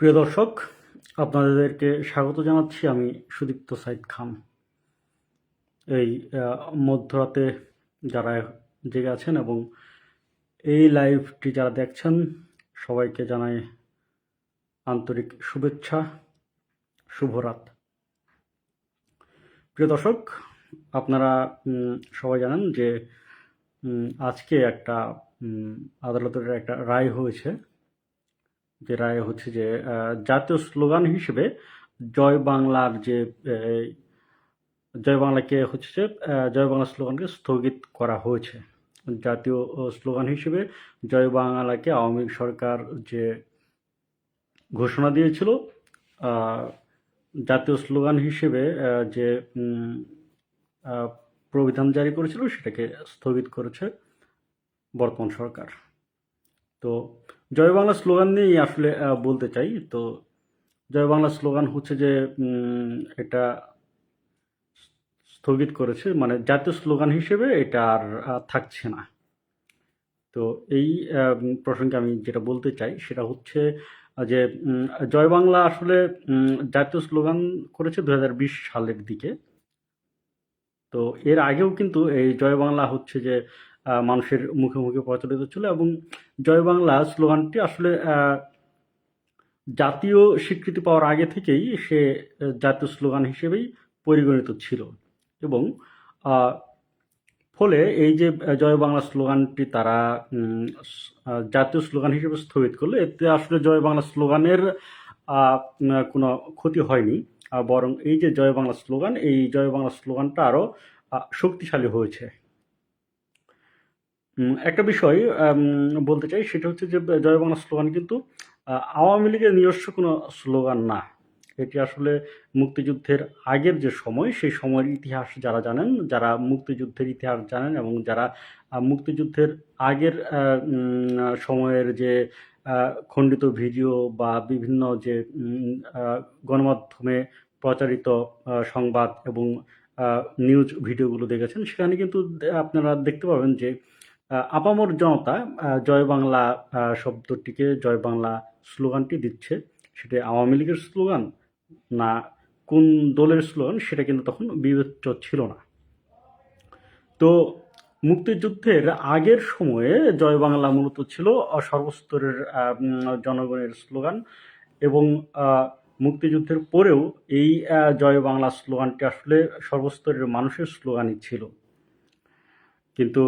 প্রিয় দর্শক, আপনাদেরকে স্বাগত জানাচ্ছি আমি সুদীপ্ত সাইদ খান। এই মধ্যরাতে যারা জেগে আছেন এবং এই লাইভটি যারা দেখছেন, সবাইকে জানাই আন্তরিক শুভেচ্ছা, শুভরাত। প্রিয় দর্শক, আপনারা সবাই জানেন যে আজকে একটা আদালতের একটা রায় হয়েছে। যে রায় হচ্ছে যে জাতীয় স্লোগান হিসেবে জয় বাংলার যে জয় বাংলাকে হচ্ছে যে জয় বাংলা স্লোগানকে স্থগিত করা হয়েছে। জাতীয় স্লোগান হিসেবে জয় বাংলাকে আওয়ামী সরকার যে ঘোষণা দিয়েছিল জাতীয় স্লোগান হিসেবে যে প্রবিধান জারি করেছিল, সেটাকে স্থগিত করেছে বর্তমান সরকার। তো জয় বাংলা স্লোগান নিয়েই আসলে বলতে চাই। তো জয় বাংলা স্লোগান হচ্ছে যে এটা স্থগিত করেছে মানে জাতীয় স্লোগান হিসেবে এটা আর থাকছে না। তো এই প্রসঙ্গে আমি যেটা বলতে চাই সেটা হচ্ছে যে জয় বাংলা আসলে জাতীয় স্লোগান করেছে দু হাজার বিশ সালের দিকে। তো এর আগেও কিন্তু এই জয় বাংলা হচ্ছে যে মানুষের মুখে মুখে প্রচলিত ছিল এবং জয় বাংলা স্লোগানটি আসলে জাতীয় স্বীকৃতি পাওয়ার আগে থেকেই সে জাতীয় স্লোগান হিসেবেই পরিগণিত ছিল এবং ফলে এই যে জয় বাংলা স্লোগানটি তারা জাতীয় স্লোগান হিসেবে স্থগিত করল, এতে আসলে জয় বাংলা স্লোগানের কোনো ক্ষতি হয়নি। বরং এই যে জয় বাংলা স্লোগান, এই জয় বাংলা স্লোগানটা আরও শক্তিশালী হয়েছে। একটা বিষয় বলতে চাই, সেটা হচ্ছে যে জয় বাংলা স্লোগান কিন্তু আওয়ামী লীগের নিজস্ব কোনো স্লোগান না। এটি আসলে মুক্তিযুদ্ধের আগের যে সময়, সেই সময়ের ইতিহাস যারা জানেন, যারা মুক্তিযুদ্ধের ইতিহাস জানেন এবং যারা মুক্তিযুদ্ধের আগের সময়ের যে খণ্ডিত ভিডিও বা বিভিন্ন যে গণমাধ্যমে প্রচারিত সংবাদ এবং নিউজ ভিডিওগুলো দেখেছেন, সেখানে কিন্তু আপনারা দেখতে পাবেন যে আপামর জনতা জয় বাংলা শব্দটিকে জয় বাংলা স্লোগানটি দিচ্ছে। সেটা আওয়ামী লীগের স্লোগান না কোন দলের স্লোগান সেটা কিন্তু তখন বিবেচ্য ছিল না। তো মুক্তিযুদ্ধের আগের সময়ে জয় বাংলা মূলত ছিল সর্বস্তরের জনগণের স্লোগান এবং মুক্তিযুদ্ধের পরেও এই জয় বাংলা স্লোগানটি আসলে সর্বস্তরের মানুষের স্লোগানই ছিল। কিন্তু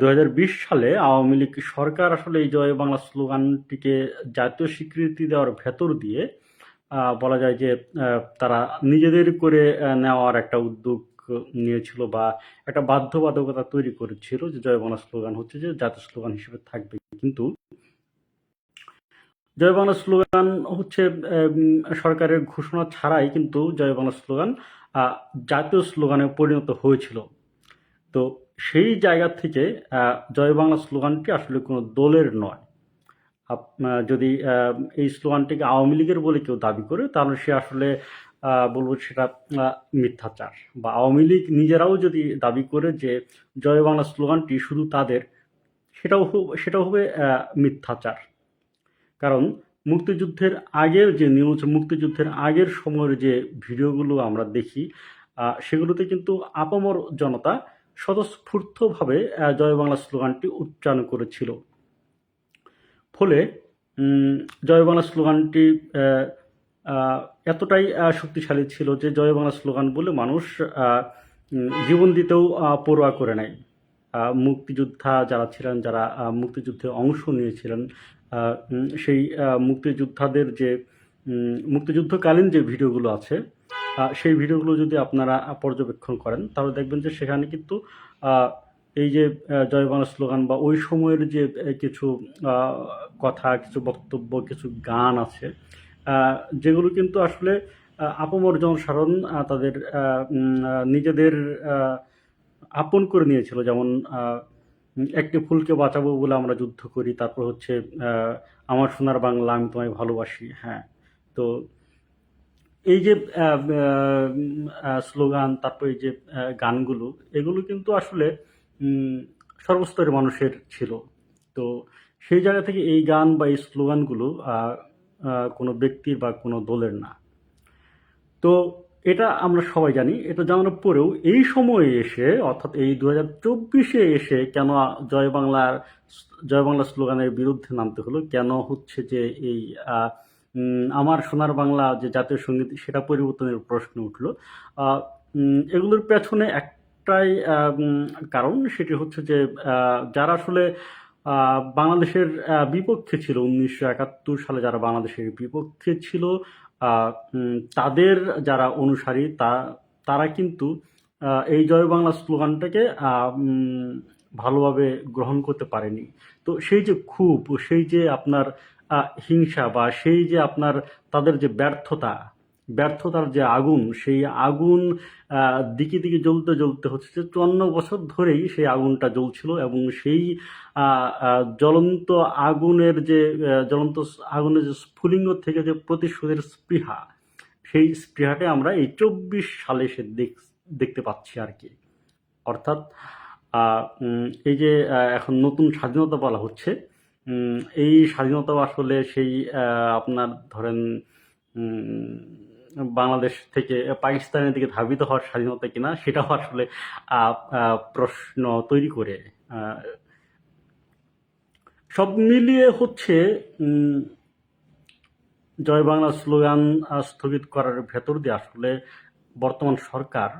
দু হাজার বিশ সালে আওয়ামী লীগ সরকার আসলে এই জয় বাংলা স্লোগানটিকে জাতীয় স্বীকৃতি দেওয়ার ভেতর দিয়ে বলা যায় যে তারা নিজেদের করে নেওয়ার একটা উদ্যোগ নিয়েছিল বা একটা বাধ্যবাধকতা তৈরি করেছিল যে জয় বাংলা স্লোগান হচ্ছে যে জাতীয় স্লোগান হিসেবে থাকবে। কিন্তু জয় বাংলা স্লোগান হচ্ছে সরকারের ঘোষণা ছাড়াই কিন্তু জয় বাংলা স্লোগান জাতীয় স্লোগানে পরিণত হয়েছিল। তো সেই জায়গা থেকে জয় বাংলা স্লোগানটি আসলে কোনো দলের নয়। যদি এই স্লোগানটিকে আওয়ামী লীগের বলে কেউ দাবি করে, তাহলে সে আসলে বলব সেটা মিথ্যাচার। বা আওয়ামী লীগ নিজেরাও যদি দাবি করে যে জয় বাংলা স্লোগানটি শুধু তাদের, সেটাও সেটাও হবে মিথ্যাচার। কারণ মুক্তিযুদ্ধের আগের যে নিউজ মুক্তিযুদ্ধের আগের সময়ের যে ভিডিওগুলো আমরা দেখি সেগুলোতে কিন্তু আপামর জনতা স্বতঃস্ফূর্তভাবে জয় বাংলা স্লোগানটি উচ্চারণ করেছিল। ফলে জয় বাংলা স্লোগানটি এতটাই শক্তিশালী ছিল যে জয় বাংলা স্লোগান বলে মানুষ জীবন দিতেও পরোয়া করে আহ, মুক্তিযোদ্ধা যারা ছিলেন যারা মুক্তিযুদ্ধে অংশ নিয়েছিলেন সেই মুক্তিযোদ্ধাদের যে মুক্তিযুদ্ধকালীন যে ভিডিওগুলো আছে সেই ভিডিওগুলো যদি আপনারা পর্যবেক্ষণ করেন, তাহলে দেখবেন যে সেখানে কিন্তু এই যে জয় বাংলা স্লোগান বা ওই সময়ের যে কিছু কথা, কিছু বক্তব্য, কিছু গান আছে যেগুলো কিন্তু আসলে আপামর জনসাধারণ তাদের নিজেদের আপন করে নিয়েছিল। যেমন একটি ফুলকে বাঁচাবো বলে আমরা যুদ্ধ করি, তারপর হচ্ছে আমার সোনার বাংলা আমি তোমায় ভালোবাসি হ্যাঁ। তো এই যে স্লোগান, তারপর এই যে গানগুলো, এগুলো কিন্তু আসলে সর্বস্তরের মানুষের ছিল। তো সেই জায়গা থেকে এই গান বা এই স্লোগানগুলো কোনো ব্যক্তির বা কোনো দলের না। তো এটা আমরা সবাই জানি, এটা জানার পরেও এই সময়ে এসে, অর্থাৎ এই দু চব্বিশে এসে কেন জয় বাংলার, জয় বাংলা স্লোগানের বিরুদ্ধে নামতে হলো, কেন হচ্ছে যে এই আমার সোনার বাংলা যে জাতীয় সংগীত, সেটা পরিবর্তনের প্রশ্ন উঠল। এগুলোর পেছনে একটাই কারণ সেটি হচ্ছে যে যারা আসলে বাংলাদেশের বিপক্ষে ছিল উনিশশো একাত্তর সালে, যারা বাংলাদেশের বিপক্ষে ছিল তাদের যারা অনুসারী, তা, তারা কিন্তু এই জয় বাংলা স্লোগানটাকে ভালোভাবে গ্রহণ করতে পারেনি। তো সেই যে ক্ষোভ সেই যে আপনার হিংসা বা সেই যে আপনার তাদের যে ব্যর্থতা, ব্যর্থতার যে আগুন, সেই আগুন দিকে দিকে জ্বলতে জ্বলতে হচ্ছে যে চুয়ান্ন বছর ধরেই সেই আগুনটা জ্বলছিল এবং সেই জ্বলন্ত আগুনের যে জ্বলন্ত আগুনের যে স্ফুলিঙ্গ থেকে যে প্রতিশোধের স্পৃহা, সেই স্পৃহাকে আমরা এই চব্বিশ সালে সে দেখ- দেখতে পাচ্ছি আর কি। অর্থাৎ এই যে এখন নতুন স্বাধীনতা বলা হচ্ছে এই স্বাধীনতা আসলে সেই আপনার ধরেন বাংলাদেশ থেকে, পাকিস্তানের দিকে ধাবিত হওয়ার স্বাধীনতা কিনা সেটাও আসলে প্রশ্ন তৈরি করে সব মিলিয়ে হচ্ছে জয় বাংলা স্লোগান স্থগিত করার ভেতর দিয়ে আসলে বর্তমান সরকার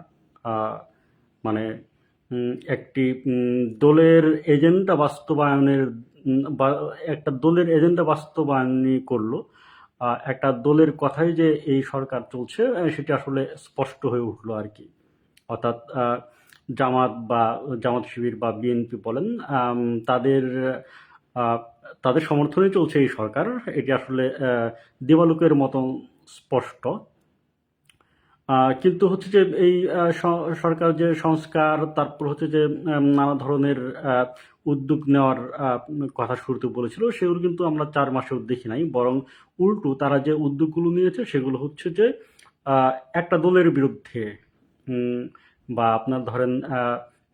মানে একটি দলের এজেন্ডা বাস্তবায়নের বা, একটা দলের এজেন্ডা বাস্তবায়নই করল। একটা দলের কথাই যে এই সরকার চলছে সেটি আসলে স্পষ্ট হয়ে উঠল আর কি। অর্থাৎ জামাত বা, জামাত শিবির বা বিএনপি বলেন তাদের তাদের সমর্থনে চলছে এই সরকার। এটি আসলে দিবালোকের মতন স্পষ্ট। কিন্তু হচ্ছে যে এই সরকার যে সংস্কার, তারপর হচ্ছে যে নানা ধরনের উদ্যোগ নেওয়ার কথা শুরুতে বলেছিল, সেগুলো কিন্তু আমরা চার মাসেও দেখি নাই, বরং উল্টো তারা যে উদ্যোগগুলো নিয়েছে, সেগুলো হচ্ছে যে একটা দলের বিরুদ্ধে বা আপনার ধরেন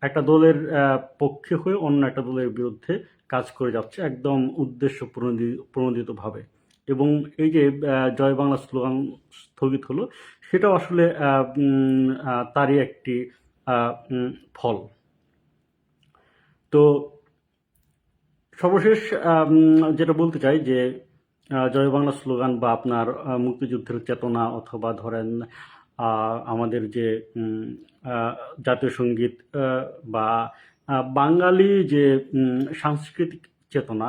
একটা দলের পক্ষে হয়ে অন্য একটা দলের বিরুদ্ধে কাজ করে যাচ্ছে, একদম উদ্দেশ্য প্রণোদিত ভাবে এবং এই যে জয় বাংলা স্লোগান স্থগিত হলো, সেটাও আসলে তারই একটি ফল। তো সর্বশেষ যেটা বলতে চাই যে জয় বাংলা স্লোগান বা আপনার মুক্তিযুদ্ধের চেতনা অথবা ধরেন আমাদের যে জাতীয় সংগীত বা বাঙালি যে সাংস্কৃতিক চেতনা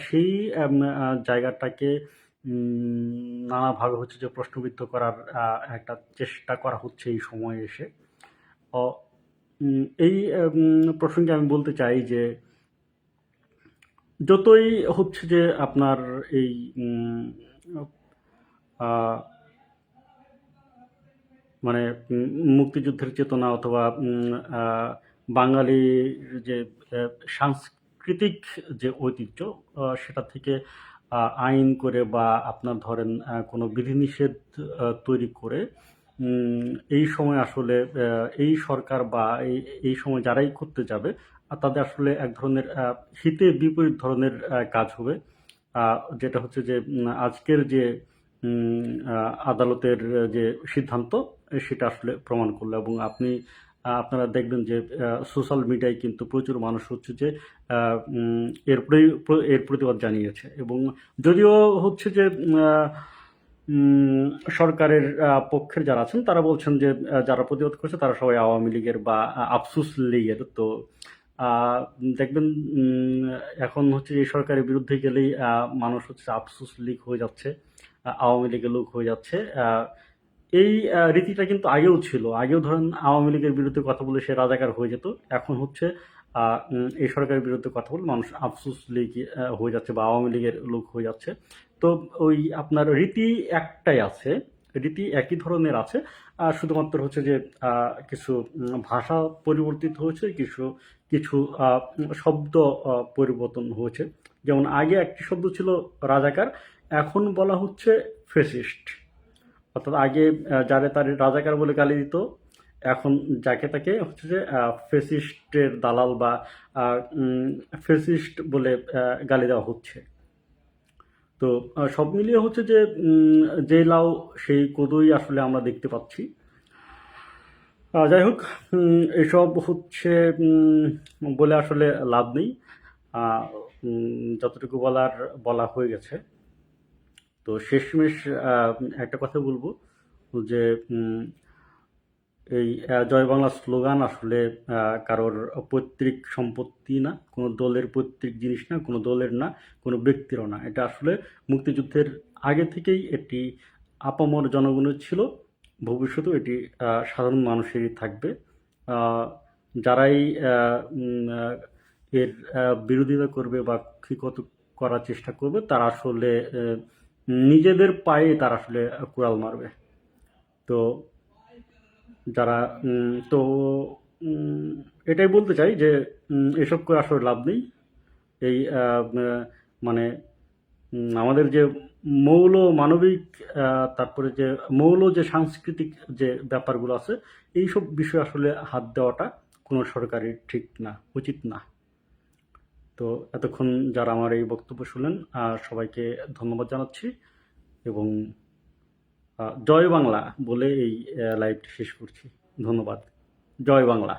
সেই জায়গাটাকে নানাভাবে হচ্ছে যে প্রশ্নবিদ্ধ করার একটা চেষ্টা করা হচ্ছে এই সময়ে এসে। এই প্রসঙ্গে আমি বলতে চাই যে যতই হচ্ছে যে আপনার এই মানে মুক্তিযুদ্ধের চেতনা অথবা বাঙালির যে আহ, সাংস্কৃতিক যে ঐতিহ্য সেটা থেকে আইন করে বা আপনার ধরেন কোনো বিধিনিষেধ তৈরি করে এই সময় আসলে এই সরকার বা এই সময় যারাই করতে যাবে তাদের আসলে এক ধরনের হিতে বিপরীত ধরনের কাজ হবে। যেটা হচ্ছে যে আজকের যে আদালতের যে সিদ্ধান্ত, সেটা আসলে প্রমাণ করল এবং আপনি আপনারা দেখবেন যে সোশ্যাল মিডিয়ায় কিন্তু প্রচুর মানুষ হচ্ছে যে এর এর প্রতিবাদ জানিয়েছে। এবং যদিও হচ্ছে যে সরকারের পক্ষের যারা আছেন, তারা বলছেন যে যারা প্রতিবাদ করছে, তারা সবাই আওয়ামী লীগের বা আফসুস লীগের। তো দেখবেন এখন হচ্ছে এই সরকারের বিরুদ্ধে গেলেই মানুষ হচ্ছে আফসুস লীগ হয়ে যাচ্ছে আওয়ামী লীগের লোক হয়ে যাচ্ছে এই রীতিটা কিন্তু আগেও ছিল। আগেও ধরেন আওয়ামী লীগের বিরুদ্ধে কথা বলে সে রাজাকার হয়ে যেত। এখন হচ্ছে এই সরকারের বিরুদ্ধে কথা বলে মানুষ আফসুস লীগ হয়ে যাচ্ছে বা আওয়ামী লীগের লোক হয়ে যাচ্ছে। তো ওই আপনার রীতি একটাই আছে, রীতি একই ধরনের আছে। আর শুধুমাত্র হচ্ছে যে কিছু ভাষা পরিবর্তিত হয়েছে, কিছু কিছু শব্দ পরিবর্তন হয়েছে। যেমন আগে একটি শব্দ ছিল রাজাকার, এখন বলা হচ্ছে ফেসিস্ট অর্থাৎ আগে যারে তার রাজাকার বলে গালি দিত, এখন যাকে তাকে হচ্ছে যে ফেসিস্টের দালাল বা ফেসিস্ট বলে গালি দেওয়া হচ্ছে। তো সব মিলিয়ে হচ্ছে যে যে লাউ, সেই কদই আসলে আমরা দেখতে পাচ্ছি। যাই হোক এসব হচ্ছে বলে আসলে লাভ নেই। যতটুকু বলার, বলা হয়ে গেছে। তো শেষমেশ একটা কথা বলব যে এই জয় বাংলা স্লোগান আসলে কারোর পৈতৃক সম্পত্তি না, কোনো দলের পৈতৃক জিনিস না, কোনো দলের না, কোনো ব্যক্তিরও না। এটা আসলে মুক্তিযুদ্ধের আগে থেকেই এটি আপামর জনগণের ছিল। ভবিষ্যতেও এটি সাধারণ মানুষেরই থাকবে। যারাই এর বিরোধিতা করবে বা ক্ষিকত করার চেষ্টা করবে, তারা আসলে নিজেদের পায়ে তারা আসলে কুড়াল মারবে। তো যারা তো এটাই বলতে চাই যে এসব করে আসলে লাভ নেই। এই মানে আমাদের যে মৌল মানবিক তারপরে যে মৌল যে সাংস্কৃতিক যে ব্যাপারগুলো আছে, এইসব বিষয়ে আসলে হাত দেওয়াটা কোনো সরকারের ঠিক না, উচিত না। তো এতক্ষণ যারা আমার এই বক্তব্য শুনলেন সবাইকে ধন্যবাদ জানাচ্ছি এবং জয় বাংলা বলে এই লাইভটি শেষ করছি। ধন্যবাদ। জয় বাংলা।